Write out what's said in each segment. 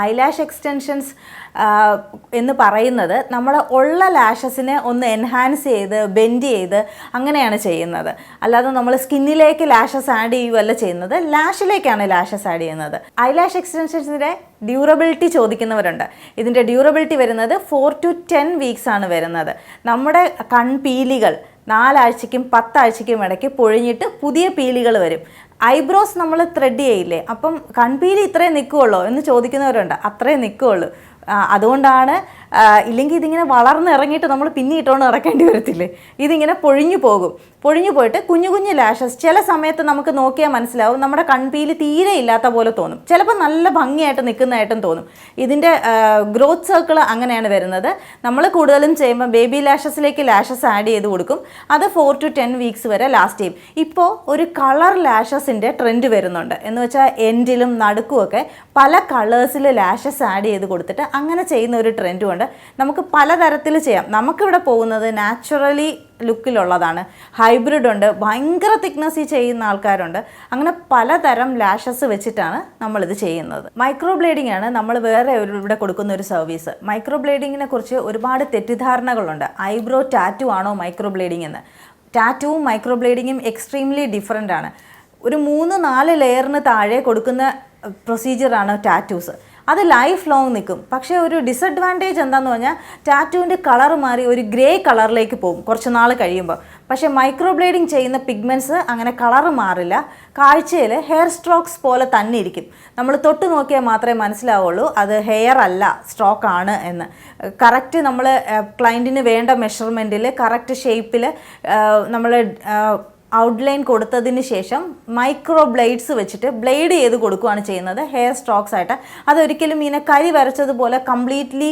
Eyelash extensions എന്ന് പറയുന്നത് നമ്മൾ ഉള്ള ലാഷസിനെ ഒന്ന് എൻഹാൻസ് ചെയ്ത് ബെൻഡ് ചെയ്ത് അങ്ങനെയാണ് ചെയ്യുന്നത്. അല്ലാതെ നമ്മൾ സ്കിന്നിലേക്ക് ലാഷസ് ആഡ് ചെയ്യുകയല്ല ചെയ്യുന്നത്. ലാഷിലേക്കാണ് ലാഷസ് ആഡ് ചെയ്യുന്നത്. ഐലാഷ് എക്സ്റ്റൻഷൻസിന്റെ ഡ്യൂറബിലിറ്റി ചോദിക്കുന്നവരുണ്ട്. ഇതിന്റെ ഡ്യൂറബിലിറ്റി വരുന്നത് ഫോർ ടു ടെൻ വീക്സ് ആണ് വരുന്നത്. നമ്മുടെ കൺപീലികൾ നാലാഴ്ചയ്ക്കും പത്താഴ്ചയ്ക്കും ഇടയ്ക്ക് പൊഴിഞ്ഞിട്ട് പുതിയ പീലികൾ വരും. ഐബ്രോസ് നമ്മൾ ത്രെഡ് ചെയ്യില്ലേ? അപ്പം കൺപീലി ഇത്രേ നിൽക്കുള്ളൂ എന്ന് ചോദിക്കുന്നവരുണ്ട്. അത്രേ നിൽക്കുള്ളൂ ആ, അതുകൊണ്ടാണ് ഇല്ലെങ്കിൽ ഇതിങ്ങനെ വളർന്നിറങ്ങിയിട്ട് നമ്മൾ പിന്നിട്ടോണ്ട് ഇറക്കേണ്ടി വരത്തില്ലേ? ഇതിങ്ങനെ പൊഴിഞ്ഞു പോകും. പൊഴിഞ്ഞു പോയിട്ട് കുഞ്ഞു കുഞ്ഞു ലാഷസ് ചില സമയത്ത് നമുക്ക് നോക്കിയാൽ മനസ്സിലാവും നമ്മുടെ കൺപിയിൽ തീരെ ഇല്ലാത്ത പോലെ തോന്നും. ചിലപ്പോൾ നല്ല ഭംഗിയായിട്ട് നിൽക്കുന്നതായിട്ടും തോന്നും. ഇതിന്റെ ഗ്രോത്ത് സർക്കിൾ അങ്ങനെയാണ് വരുന്നത്. നമ്മൾ കൂടുതലും ചെയ്യുമ്പോൾ ബേബി ലാഷസിലേക്ക് ലാഷസ് ആഡ് ചെയ്ത് കൊടുക്കും. അത് ഫോർ ടു ടെൻ വീക്സ് വരെ ലാസ്റ്റ് ചെയ്യും. ഇപ്പോൾ ഒരു കളർ ലാഷസിന്റെ ട്രെൻഡ് വരുന്നുണ്ട്. എന്ന് വെച്ചാൽ എൻഡിലും നടുക്കുമൊക്കെ പല കളേഴ്സിൽ ലാഷസ് ആഡ് ചെയ്ത് കൊടുത്തിട്ട് അങ്ങനെ ചെയ്യുന്ന ഒരു ട്രെൻഡും ഉണ്ട്. നമുക്ക് പലതരത്തിൽ ചെയ്യാം. നമുക്കിവിടെ പോകുന്നത് നാച്ചുറലി ലുക്കിലുള്ളതാണ് ഹൈബ്രിഡ് ഉണ്ട്. ഭയങ്കര തിക്നെസ്സിൽ ചെയ്യുന്ന ആൾക്കാരുണ്ട്. അങ്ങനെ പലതരം ലാഷസ് വെച്ചിട്ടാണ് നമ്മളിത് ചെയ്യുന്നത്. മൈക്രോ ബ്ലേഡിംഗ് ആണ് നമ്മൾ വേറെ ഒരു ഇവിടെ കൊടുക്കുന്ന ഒരു സർവീസ് മൈക്രോ ബ്ലേഡിങ്ങിനെ കുറിച്ച് ഒരുപാട് തെറ്റിദ്ധാരണകളുണ്ട്. ഐബ്രോ ടാറ്റു ആണോ മൈക്രോ ബ്ലേഡിംഗ് എന്ന്. ടാറ്റുവും മൈക്രോ ബ്ലേഡിങ്ങും എക്സ്ട്രീംലി ഡിഫറെന്റ് ആണ്. ഒരു മൂന്ന് നാല് ലെയറിന് താഴെ കൊടുക്കുന്ന പ്രൊസീജിയറാണ് ടാറ്റൂസ് അത് ലൈഫ് ലോങ് നിൽക്കും. പക്ഷേ ഒരു ഡിസഡ്വാന്റേജ് എന്താണെന്ന് പറഞ്ഞാൽ ടാറ്റൂവിന്റെ കളർ മാറി ഒരു ഗ്രേ കളറിലേക്ക് പോകും കുറച്ച് നാൾ കഴിയുമ്പോൾ. പക്ഷേ മൈക്രോ ബ്ലേഡിങ് ചെയ്യുന്ന പിഗ്മെന്റ്സ് അങ്ങനെ കളർ മാറില്ല. കാഴ്ചയിൽ ഹെയർ സ്ട്രോക്സ് പോലെ തന്നെ ഇരിക്കും. നമ്മൾ തൊട്ട് നോക്കിയാൽ മാത്രമേ മനസ്സിലാവുള്ളൂ അത് ഹെയർ അല്ല സ്ട്രോക്ക് ആണ് എന്ന്. കറക്റ്റ് നമ്മൾ ക്ലയന്റിന് വേണ്ട മെഷർമെന്റിൽ കറക്റ്റ് ഷേപ്പിൽ നമ്മൾ ഔട്ട്ലൈൻ കൊടുത്തതിന് ശേഷം മൈക്രോ ബ്ലേഡ്സ് വെച്ചിട്ട് ബ്ലേഡ് ചെയ്ത് കൊടുക്കുകയാണ് ചെയ്യുന്നത്. ഹെയർ സ്ട്രോക്സ് ആയിട്ട്. അതൊരിക്കലും ഇങ്ങനെ കരി വരച്ചതുപോലെ കംപ്ലീറ്റ്ലി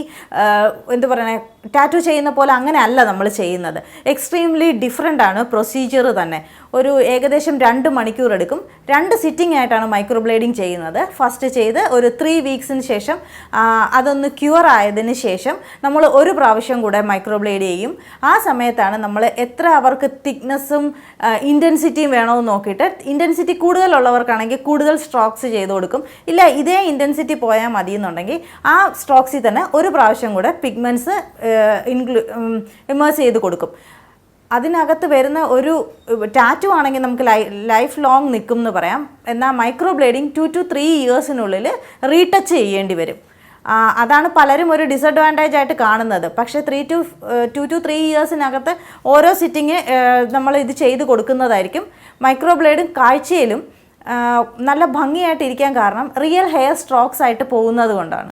എന്താ പറയണേ ടാറ്റു ചെയ്യുന്ന പോലെ അങ്ങനെ അല്ല നമ്മൾ ചെയ്യുന്നത്. എക്സ്ട്രീംലി ഡിഫറെന്റ് ആണ് പ്രൊസീജിയർ തന്നെ. ഒരു ഏകദേശം രണ്ട് മണിക്കൂർ എടുക്കും. രണ്ട് സിറ്റിംഗ് ആയിട്ടാണ് മൈക്രോ ബ്ലേഡിങ് ചെയ്യുന്നത്. ഫസ്റ്റ് ചെയ്ത് ഒരു ത്രീ വീക്സിന് ശേഷം അതൊന്ന് ക്യൂർ ആയതിന് ശേഷം നമ്മൾ ഒരു പ്രാവശ്യം കൂടെ മൈക്രോ ബ്ലേഡ് ചെയ്യും. ആ സമയത്താണ് നമ്മൾ എത്ര അവർക്ക് തിക്നെസ്സും ഇന്റൻസിറ്റിയും വേണമെന്ന് നോക്കിയിട്ട് ഇന്റൻസിറ്റി കൂടുതലുള്ളവർക്കാണെങ്കിൽ കൂടുതൽ സ്ട്രോക്സ് ചെയ്ത് കൊടുക്കും. ഇല്ല ഇതേ ഇന്റൻസിറ്റി പോയാൽ മതി എന്നുണ്ടെങ്കിൽ ആ സ്ട്രോക്സിൽ തന്നെ ഒരു പ്രാവശ്യം കൂടെ പിഗ്മെന്റ്സ് ഇൻക്ലൂ ഇമേഴ്സ് ചെയ്ത് കൊടുക്കും. അതിനകത്ത് വരുന്ന ഒരു ടാറ്റു ആണെങ്കിൽ നമുക്ക് ലൈഫ് ലോങ് നിൽക്കും എന്ന് പറയാം. എന്നാൽ microblading two to three ഇയേഴ്സിനുള്ളിൽ റീടച്ച് ചെയ്യേണ്ടി വരും. അതാണ് പലരും ഒരു ഡിസഡ്വാന്റേജ് ആയിട്ട് കാണുന്നത്. പക്ഷേ three two two two three ഇയേഴ്സിനകത്ത് ഓരോ സിറ്റിങ് നമ്മൾ ഇത് ചെയ്ത് കൊടുക്കുന്നതായിരിക്കും. മൈക്രോ ബ്ലേഡും കാഴ്ചയിലും നല്ല ഭംഗിയായിട്ട് ഇരിക്കാൻ കാരണം റിയൽ ഹെയർ സ്ട്രോക്സ് ആയിട്ട് പോകുന്നത് കൊണ്ടാണ്.